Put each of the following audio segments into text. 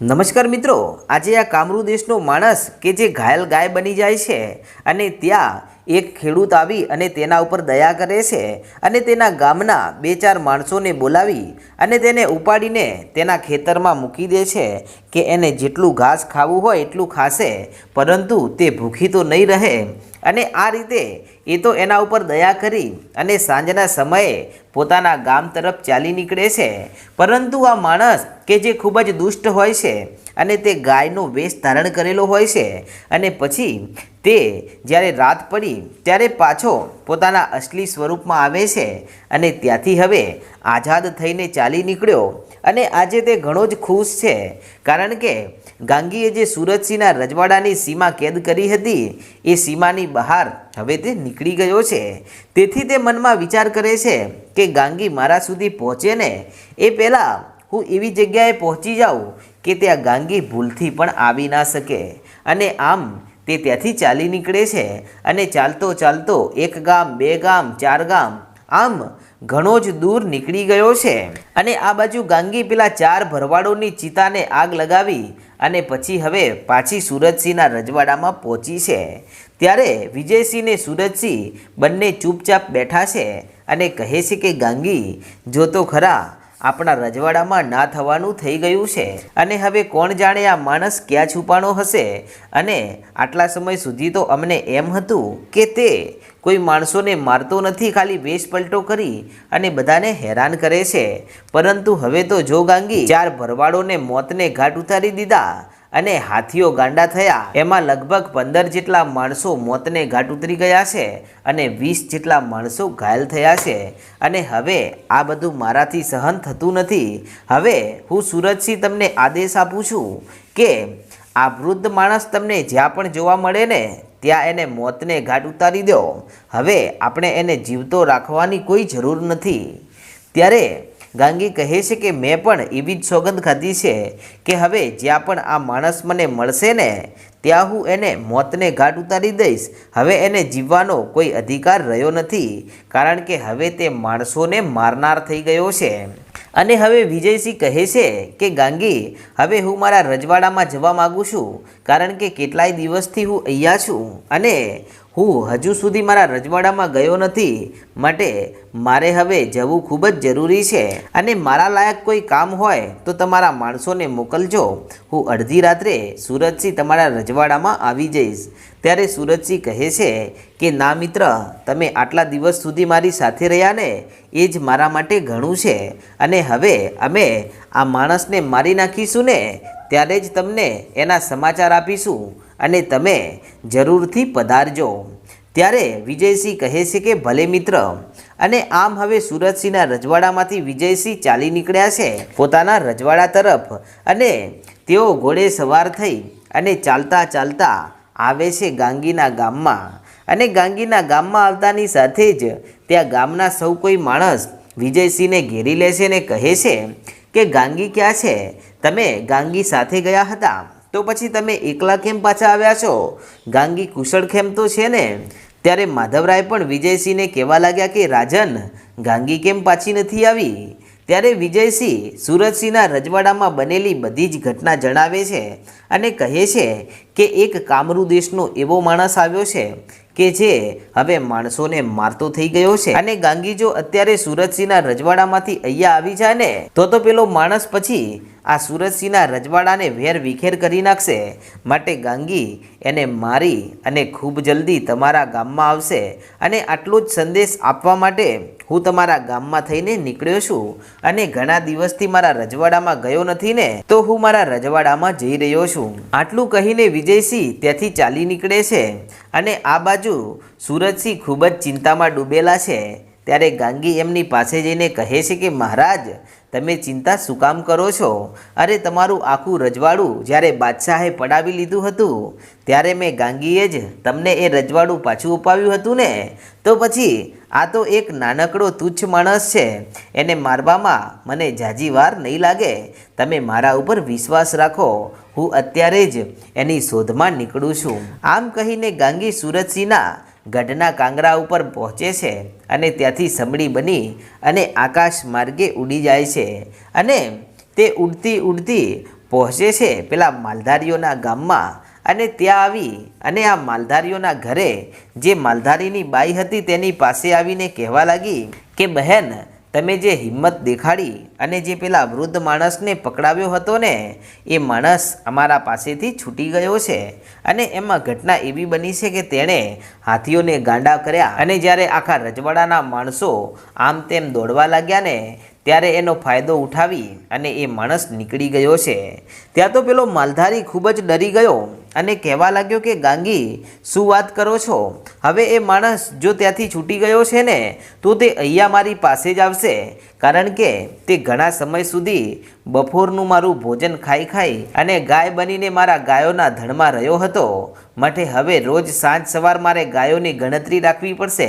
નમસ્કાર મિત્રો, આજે આ કામરૂ દેશનો માણસ કે જે ઘાયલ ગાય બની જાય છે અને ત્યાં એક ખેડૂત આવી અને તેના ઉપર દયા કરે છે અને તેના ગામના બે ચાર માણસોને બોલાવી અને તેને ઉપાડીને તેના ખેતરમાં મૂકી દે છે કે એને જેટલું ઘાસ ખાવું હોય એટલું ખાશે, પરંતુ તે ભૂખી તો નહીં રહે. અને આ રીતે એ તો એના ઉપર દયા કરી અને સાંજના સમયે પોતાના ગામ તરફ ચાલી નીકળે છે. પરંતુ આ માણસ કે જે ખૂબ જ દુષ્ટ હોય છે અને તે ગાયનો વેશ ધારણ કરેલો હોય છે. અને પછી તે જ્યારે રાત પડી, ત્યારે પાછો પોતાના અસલી સ્વરૂપમાં આવે છે અને ત્યાંથી હવે આઝાદ થઈને ચાલી નીકળ્યો. અને આજે તે ઘણો જ ખુશ છે, કારણ કે ગાંગીએ જે સુરતસિંહના રજવાડાની સીમા કેદ કરી હતી, એ સીમાની બહાર હવે તે નીકળી ગયો છે. તેથી તે મનમાં વિચાર કરે છે કે ગાંગી મારા સુધી પહોંચે ને એ પહેલાં હું એવી જગ્યાએ પહોંચી જાઉં કે ત્યાં ગાંગી ભૂલથી પણ આવી ના શકે. અને આમ તે ત્યાંથી ચાલી નીકળે છે અને ચાલતો ચાલતો એક ગામ, બે ગામ, ચાર ગામ, આમ ઘણો જ દૂર નીકળી ગયો છે. અને આ બાજુ ગાંગી પેલા ચાર ભરવાડોની ચિતાને આગ લગાવી અને પછી હવે પાછી સુરતસિંહના રજવાડામાં પહોંચી છે. ત્યારે વિજયસિંહ ને સુરતસિંહ બંને ચૂપચાપ બેઠા છે અને કહે છે કે ગાંગી, જો તો ખરા આપણા રજવાડામાં ના થવાનું થઈ ગયું છે. અને હવે કોણ જાણે આ માણસ ક્યાં છુપાણો હશે? અને આટલા સમય સુધી તો અમને એમ હતું કે તે કોઈ માણસોને મારતો નથી, ખાલી વેશ પલટો કરી અને બધાને હેરાન કરે છે. પરંતુ હવે તો જો ગાંગી ચાર ભરવાડોને મોતને ઘાટ ઉતારી દીધા. અને હાથીઓ ગાંડા થયા. એમાં લગભગ પંદર જેટલા માણસો મોતને ઘાટ ઉતરી ગયા છે અને વીસ જેટલા માણસો ઘાયલ થયા છે. અને હવે આ બધું મારાથી સહન થતું નથી. હવે હું સુરજસિંહ તમને આદેશ આપું છું કે આ વૃદ્ધ માણસ તમને જ્યાં પણ જોવા મળે ને, ત્યાં એને મોતને ઘાટ ઉતારી દો. હવે આપણે એને જીવતો રાખવાની કોઈ જરૂર નથી. ત્યારે ગાંગી કહે છે કે મેં પણ એવી જ સોગંદ ખાધી છે કે હવે જ્યાં પણ આ માણસ મને મળશે ને, ત્યાં હું એને મોતને ઘાટ ઉતારી દઈશ. હવે એને જીવવાનો કોઈ અધિકાર રહ્યો નથી, કારણ કે હવે તે માણસોને મારનાર થઈ ગયો છે. અને હવે વિજયસિંહ કહે છે કે, ગાંગી, હવે હું મારા રજવાડામાં જવા માગું છું, કારણ કે કેટલાય દિવસથી હું અહીંયા છું અને હું હજુ સુધી મારા રજવાડામાં ગયો નથી. માટે મારે હવે જવું ખૂબ જ જરૂરી છે. અને મારા લાયક કોઈ કામ હોય તો તમારા માણસોને મોકલજો. હું અડધી રાત્રે સુરતથી તમારા રજવાડામાં આવી જઈશ. ત્યારે સુરજસિંહ કહે છે કે, ના મિત્ર, તમે આટલા દિવસ સુધી મારી સાથે રહ્યા ને, એ જ મારા માટે ઘણું છે. અને હવે અમે આ માણસને મારી નાખીશું ને, ત્યારે જ તમને એના સમાચાર આપીશું અને તમે જરૂરથી પધારજો. ત્યારે વિજયસિંહ કહે છે કે, ભલે મિત્ર, અને આમ હવે સુરતસિંહના રજવાડામાંથી વિજયસિંહ ચાલી નીકળ્યા છે, પોતાના રજવાડા તરફ, અને તેઓ ઘોડે સવાર થઈ અને ચાલતા ચાલતા આવે છે ગાંગીના ગામમાં. અને ગાંગીના ગામમાં આવતાની સાથે જ ત્યાં ગામના સૌ કોઈ માણસ વિજયસિંહને ઘેરી લે છે અને કહે છે કે, ગાંગી ક્યાં છે? તમે ગાંગી સાથે ગયા હતા? તો પછી તમે એકલા કેમ પાછા આવ્યા છો? ગાંગી કુશળ કેમ તો છે ને? ત્યારે માધવરાય પણ વિજયસિંહને કહેવા લાગ્યા કે, રાજન, ગાંગી કેમ પાછી નથી આવી? ત્યારે વિજયસિંહ સુરતસિંહના રજવાડામાં બનેલી બધી જ ઘટના જણાવે છે અને કહે છે કે એક કામરૂ દેશનો એવો માણસ આવ્યો છે કે જે હવે માણસોને મારતો થઈ ગયો છે. અને ગાંગી જો અત્યારે સુરતસિંહના રજવાડામાંથી અહીંયા આવી જાય ને તો તો પેલો માણસ પછી આ સુરતસિંહના રજવાડાને વેર વિખેર કરી નાખશે. માટે ગાંગી એને મારી અને ખૂબ જલ્દી તમારા ગામમાં આવશે અને આટલો જ સંદેશ આપવા માટે હું તમારા ગામમાં થઈને નીકળ્યો છું. અને ઘણા દિવસથી મારા રજવાડામાં ગયો નથી ને, તો હું મારા રજવાડામાં જઈ રહ્યો છું. આટલું કહીને વિજયસિંહ ત્યાંથી ચાલી નીકળે છે. અને આ બાજુ સુરજસિંહ ખૂબ જ ચિંતામાં ડૂબેલા છે. ત્યારે ગાંગી એમની પાસે જઈને કહે છે કે, મહારાજ, તમે ચિંતા શું કામ કરો છો? અરે, તમારું આખું રજવાડું જ્યારે બાદશાહે પડાવી લીધું હતું, ત્યારે મેં ગાંગીએ જ તમને એ રજવાડું પાછું અપાવ્યું હતું ને? તો પછી આ તો એક નાનકડો તુચ્છ માણસ છે. એને મારવામાં મને જાજી વાર નહીં લાગે. તમે મારા ઉપર વિશ્વાસ રાખો. હું અત્યારે જ એની શોધમાં નીકળું છું. આમ કહીને ગાંગી સુરતસિંહના ગઢના કાંગરા ઉપર પહોંચે છે અને ત્યાંથી સમડી બની અને આકાશ માર્ગે ઉડી જાય છે અને તે ઉડતી ઉડતી પહોંચે છે પેલા માલધારીઓના ગામમાં અને ત્યાં આવી અને આ માલધારીઓના ઘરે જે માલધારીની બાઈ હતી તેની પાસે આવીને કહેવા લાગી કે, બહેન તમે જે હિંમત દેખાડી અને જે પેલા વૃદ્ધ માણસને પકડાવ્યો હતો ને, એ માણસ અમારા પાસેથી છૂટી ગયો છે. અને એમાં ઘટના એવી બની છે કે તેણે હાથીઓને ગાંડા કર્યા અને જ્યારે આખા રજવાડાના માણસો આમ તેમ દોડવા લાગ્યા ને, ત્યારે એનો ફાયદો ઉઠાવી અને એ માણસ નીકળી ગયો છે. ત્યાં તો પેલો માલધારી ખૂબ જ ડરી ગયો. અને કહેવા લાગ્યો કે, ગાંગી, શું વાત કરો છો? હવે એ માણસ જો ત્યાંથી છૂટી ગયો છે ને, તો તે અહીંયા મારી પાસે જ આવશે. કારણ કે તે ઘણા સમય સુધી બપોરનું મારું ભોજન ખાઈ ખાઈ અને ગાય બનીને મારા ગાયોના ધણમાં રહ્યો હતો. માટે હવે રોજ સાંજ સવાર મારે ગાયોની ગણતરી રાખવી પડશે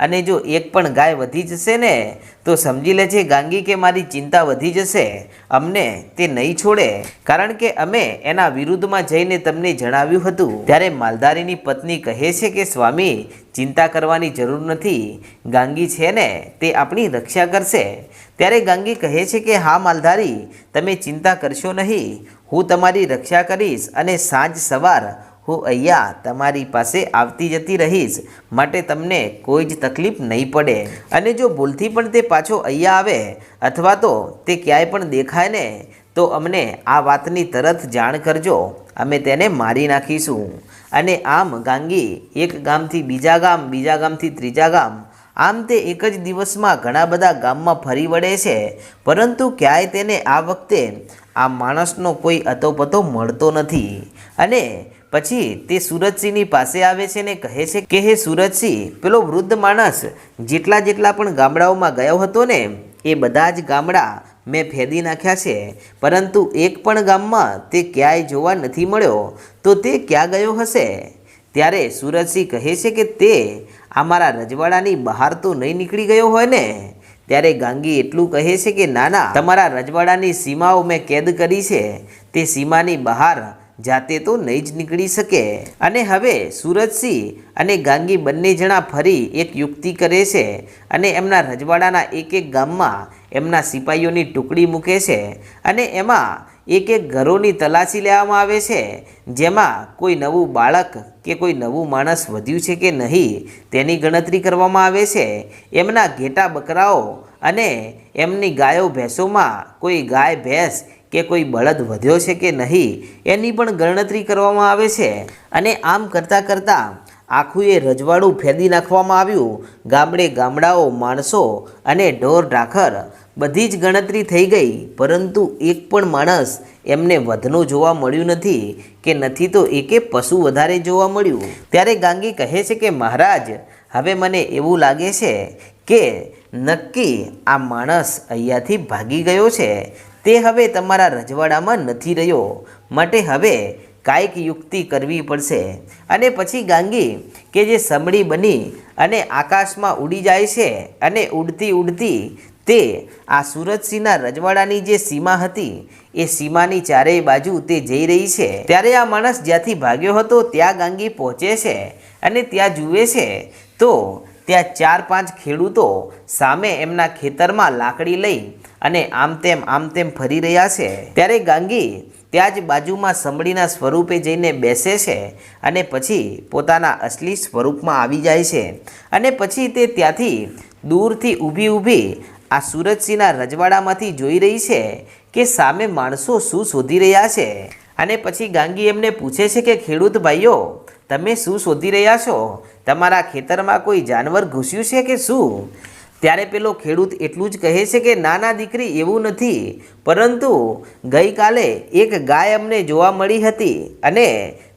અને જો એક પણ ગાય વધી જશે ને, તો સમજી લેજે ગાંગી કે મારી ચિંતા વધી જશે. અમને તે નહીં છોડે. કારણ કે અમે એના વિરુદ્ધમાં જઈને તમને જણાવ્યું હતું. ત્યારે માલધારીની પત્ની કહે છે કે, સ્વામી, ચિંતા કરવાની જરૂર નથી. ગાંગી છે ને, તે આપણી રક્ષા કરશે. ત્યારે ગાંગી કહે છે કે, હા, માલધારી, તમે ચિંતા કરશો નહીં. હું તમારી રક્ષા કરીશ અને સાંજ સવાર હું અહીંયા તમારી પાસે આવતી જતી રહીશ. માટે તમને કોઈ જ તકલીફ નહીં પડે. અને જો ભૂલથી પણ તે પાછો અહીંયા આવે, અથવા તો તે ક્યાંય પણ દેખાય ને, તો અમને આ વાતની તરત જાણ કરજો. અમે તેને મારી નાખીશું. અને આમ ગાંગી એક ગામથી બીજા ગામ, બીજા ગામથી ત્રીજા ગામ આમ તે એક જ દિવસમાં ઘણા બધા ગામમાં ફરી વળે છે, પરંતુ ક્યાંય તેને આ વખતે આ માણસનો કોઈ અતોપતો મળતો નથી. અને પછી તે સુરજસિંહની પાસે આવે છે ને કહે છે કે, હે સુરજસિંહ, પેલો વૃદ્ધ માણસ જેટલા જેટલા પણ ગામડાઓમાં ગયો હતો ને, એ બધા જ ગામડા મેં ફેદી નાખ્યા છે. પરંતુ એક પણ ગામમાં તે ક્યાંય જોવા નથી મળ્યો. તો તે ક્યાં ગયો હશે? ત્યારે સુરજસિંહ કહે છે કે, તે અમારા રજવાડાની બહાર તો નહીં નીકળી ગયો હોય ને? ત્યારે ગાંગી એટલું કહે છે કે ના ના તમારા રજવાડાની સીમાઓ મેં કેદ કરી છે. તે સીમાની બહાર જાતે તો નહીં જ નીકળી શકે. અને હવે સુરજસિંહ અને ગાંગી બંને જણા ફરી એક યુક્તિ કરે છે અને એમના રજવાડાના એક એક ગામમાં એમના સિપાહીઓની ટુકડી મૂકે છે. અને એમાં એક એક ઘરોની તલાશી લેવામાં આવે છે. જેમાં કોઈ નવું બાળક કે કોઈ નવું માણસ વધ્યું છે કે નહીં તેની ગણતરી કરવામાં આવે છે. એમના ઘેટા બકરાઓ અને એમની ગાયો ભેંસોમાં કોઈ ગાય ભેંસ કે કોઈ બળદ વધ્યો છે કે નહીં એની પણ ગણતરી કરવામાં આવે છે. અને આમ કરતાં કરતાં આખું એ રજવાડું ફેંદી નાખવામાં આવ્યું. ગામડે ગામડાઓ, માણસો અને ઢોર ઢાખર બધી જ ગણતરી થઈ ગઈ, પરંતુ એક પણ માણસ એમને વધનો જોવા મળ્યું નથી કે નથી તો એકે પશુ વધારે જોવા મળ્યું. ત્યારે ગાંગી કહે છે કે, મહારાજ, હવે મને એવું લાગે છે કે નક્કી આ માણસ અહીંયાથી ભાગી ગયો છે. તે હવે તમારા રજવાડામાં નથી રહ્યો. માટે હવે કાંઈક યુક્તિ કરવી પડશે. અને પછી ગાંગી કે જે સમડી બની અને આકાશમાં ઉડી જાય છે અને ઉડતી ઉડતી તે આ સુરતસિંહના રજવાડાની જે સીમા હતી, એ સીમાની ચારેય બાજુ તે જઈ રહી છે. ત્યારે આ માણસ જ્યાંથી ભાગ્યો હતો, ત્યાં ગાંગી પહોંચે છે અને ત્યાં જુએ છે. તો ત્યાં ચાર પાંચ ખેડૂતો સામે એમના ખેતરમાં લાકડી લઈ અને આમ તેમ આમ તેમ ફરી રહ્યા છે. ત્યારે ગાંગી ત્યાં જ બાજુમાં સંભળીના સ્વરૂપે જઈને બેસે છે અને પછી પોતાના અસલી સ્વરૂપમાં આવી જાય છે. અને પછી તે ત્યાંથી દૂરથી ઊભી ઊભી આ સુરજસિંહના રજવાડામાંથી જોઈ રહી છે કે સામે માણસો શું શોધી રહ્યા છે. અને પછી ગાંગી એમને પૂછે છે કે, ખેડૂત ભાઈઓ, તમે શું શોધી રહ્યા છો? તમારા ખેતરમાં કોઈ જાનવર ઘૂસ્યું છે કે શું? ત્યારે પેલો ખેડૂત એટલું જ કહે છે કે નાના દીકરી એવું નથી, પરંતુ ગઈકાલે એક ગાય અમને જોવા મળી હતી અને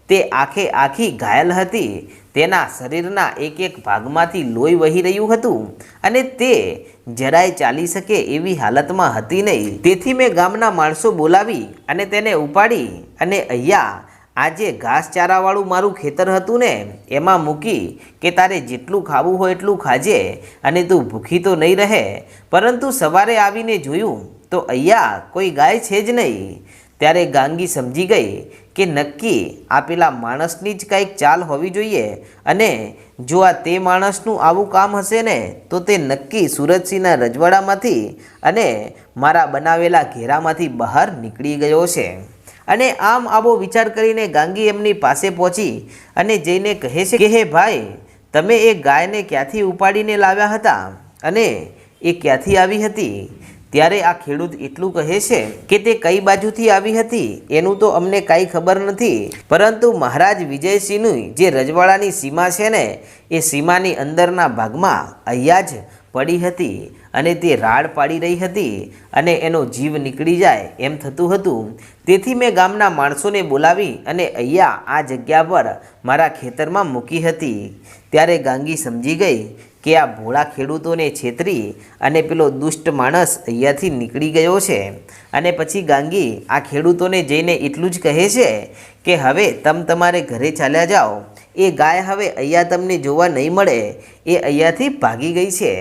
તે આખે આખી ઘાયલ હતી. તેના શરીરના એક એક ભાગમાંથી લોહી વહી રહ્યું હતું અને તે જરાય ચાલી શકે એવી હાલતમાં હતી નહીં. તેથી મેં ગામના માણસો બોલાવી અને તેને ઉપાડી અને અહીંયા આ જે ઘાસચારાવાળું મારું ખેતર હતું ને, એમાં મૂકી કે તારે જેટલું ખાવું હોય એટલું ખાજે અને તું ભૂખી તો નહીં રહે, પરંતુ સવારે આવીને જોયું તો અહીંયા કોઈ ગાય છે જ નહીં. ત્યારે ગાંગી સમજી ગઈ કે નક્કી આ પેલા માણસની જ કંઈક ચાલ હોવી જોઈએ અને જો આ તે માણસનું આવું કામ હશે ને, તો તે નક્કી સુરતસિંહના રજવાડામાંથી અને મારા બનાવેલા ઘેરામાંથી બહાર નીકળી ગયો છે. અને આમ આવો વિચાર કરીને ગાંગી એમની પાસે પહોંચી અને જઈને કહે છે કે, હે ભાઈ, તમે એ ગાયને ક્યાંથી ઉપાડીને લાવ્યા હતા અને એ ક્યાંથી આવી હતી? ત્યારે આ ખેડૂત એટલું કહે છે કે તે કઈ બાજુથી આવી હતી? એનું તો અમને કાંઈ ખબર નથી. પરંતુ મહારાજ વિજયસિંહની જે રજવાડાની સીમા છે ને, એ સીમાની અંદરના ભાગમાં અહીંયા જ પડી હતી અને તે રાડ પાડી રહી હતી અને એનો જીવ નીકળી જાય એમ થતું હતું. તેથી મેં ગામના માણસોને બોલાવી અને અહીંયા આ જગ્યા પર મારા ખેતરમાં મૂકી હતી. ત્યારે ગાંગી સમજી ગઈ કે આ ભોળા ખેડૂતોને છેતરી અને પેલો દુષ્ટ માણસ અહીંયાથી નીકળી ગયો છે. અને પછી ગાંગી આ ખેડૂતોને જઈને એટલું જ કહે છે કે હવે તમ તમારે ઘરે ચાલ્યા જાઓ. એ ગાય હવે અહીંયા તમને જોવા નહીં મળે. એ અહીંયાથી ભાગી ગઈ છે.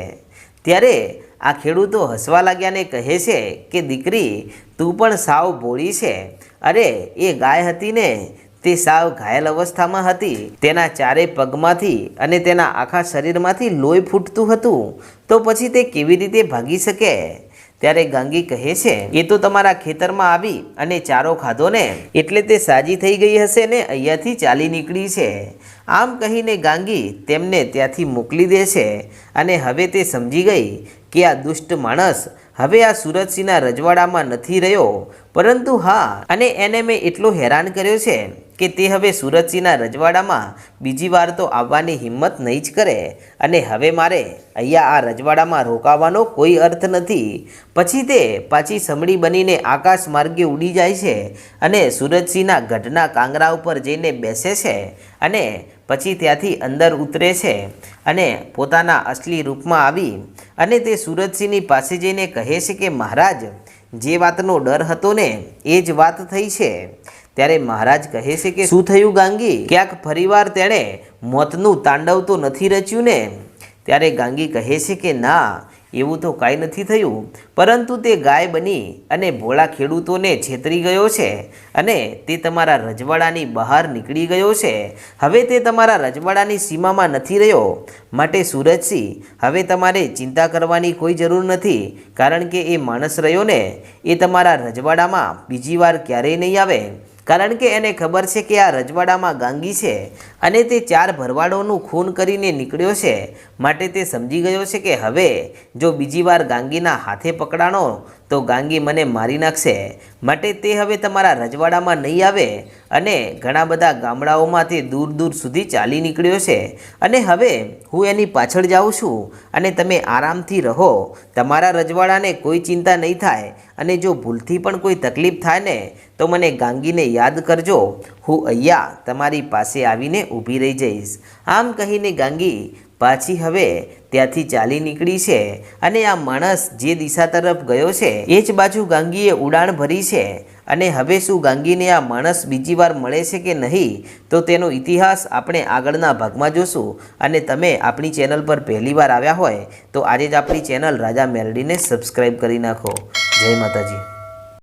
ત્યારે આ ખેડૂતો હસવા લાગ્યાને કહે છે કે, દીકરી, તું પણ સાવ ભોળી છે. અરે, એ ગાય હતી ને તે સાવ ઘાયલ અવસ્થામાં હતી. તેના ચારે પગમાંથી અને તેના આખા શરીરમાંથી લોહી ફૂટતું હતું. તો પછી તે કેવી રીતે ભાગી શકે? ત્યારે ગાંગી કહે છે, એ તો તમારા ખેતરમાં આવી અને ચારો ખાધો ને? એટલે તે સાજી થઈ ગઈ હશે ને? અહીંયાથી ચાલી નીકળી છે. આમ કહીને ગાંગી તેમને ત્યાંથી મોકલી દે છે અને હવે તે સમજી ગઈ કે આ દુષ્ટ માણસ. હવે આ સુરતસિંહના રજવાડામાં નથી રહ્યો. પરંતુ હા, અને એને મેં એટલો હેરાન કર્યો છે કે તે હવે સુરતસિંહના રજવાડામાં બીજી વાર તો આવવાની હિંમત નહીં જ કરે. અને હવે મારે અહીંયા આ રજવાડામાં રોકાવાનો કોઈ અર્થ નથી. પછી તે પાછી સમડી બનીને આકાશ માર્ગે ઉડી જાય છે અને સુરતસિંહના ગઢના કાંગરા ઉપર જઈને બેસે છે. અને પછી ત્યાંથી અંદર ઉતરે છે અને પોતાના અસલી રૂપમાં આવી અને તે સુરતસિંહની પાસે જઈને કહે છે કે, મહારાજ, જે વાતનો ડર હતો ને, એ જ વાત થઈ છે. ત્યારે મહારાજ કહે છે કે, શું થયું ગાંગી? ક્યાંક ફરીવાર તેણે મોતનું તાંડવ તો નથી રચ્યું ને? ત્યારે ગાંગી કહે છે કે, ના એવું તો કાંઈ નથી થયું, પરંતુ તે ગાય બની અને ભોળા ખેડૂતોને છેતરી ગયો છે અને તે તમારા રજવાડાની બહાર નીકળી ગયો છે. હવે તે તમારા રજવાડાની સીમામાં નથી રહ્યો. માટે સુરજસિંહ હવે તમારે ચિંતા કરવાની કોઈ જરૂર નથી, કારણ કે એ માણસ રહ્યો ને, એ તમારા રજવાડામાં બીજી વાર ક્યારેય નહીં આવે. કારણ કે એને ખબર છે કે આ રજવાડામાં ગાંગી છે અને તે ચાર ભરવાડોનું ખૂન કરીને નીકળ્યો છે. માટે તે સમજી ગયો છે કે હવે જો બીજી વાર ગાંગીના હાથે પકડાણો તો ગાંગી મને મારી નાખશે. માટે તે હવે તમારા રજવાડામાં નહીં આવે અને ઘણા બધા ગામડાઓમાંથી દૂર દૂર સુધી ચાલી નીકળ્યો છે. અને હવે હું એની પાછળ જાઉં છું અને તમે આરામથી રહો. તમારા રજવાડાને કોઈ ચિંતા નહીં થાય અને જો ભૂલથી પણ કોઈ તકલીફ થાય ને, તો મને ગાંગીને યાદ કરજો. હું અહીંયા તમારી પાસે આવીને ઊભી રહી જઈશ. આમ કહીને ગાંગી પાછી હવે ત્યાંથી ચાલી નીકળી છે અને આ માણસ જે દિશા તરફ ગયો છે, એ જ બાજુ ગાંગીએ ઉડાણ ભરી છે. અને હવે શું ગાંગીને આ માણસ બીજી વાર મળે છે કે નહીં, તો તેનો ઇતિહાસ આપણે આગળના ભાગમાં જોશું. અને તમે આપણી ચેનલ પર પહેલી વાર આવ્યા હોય, તો આજે જ આપણી ચેનલ રાજા મેલડીને સબસ્ક્રાઈબ કરી નાખો. જય માતાજી.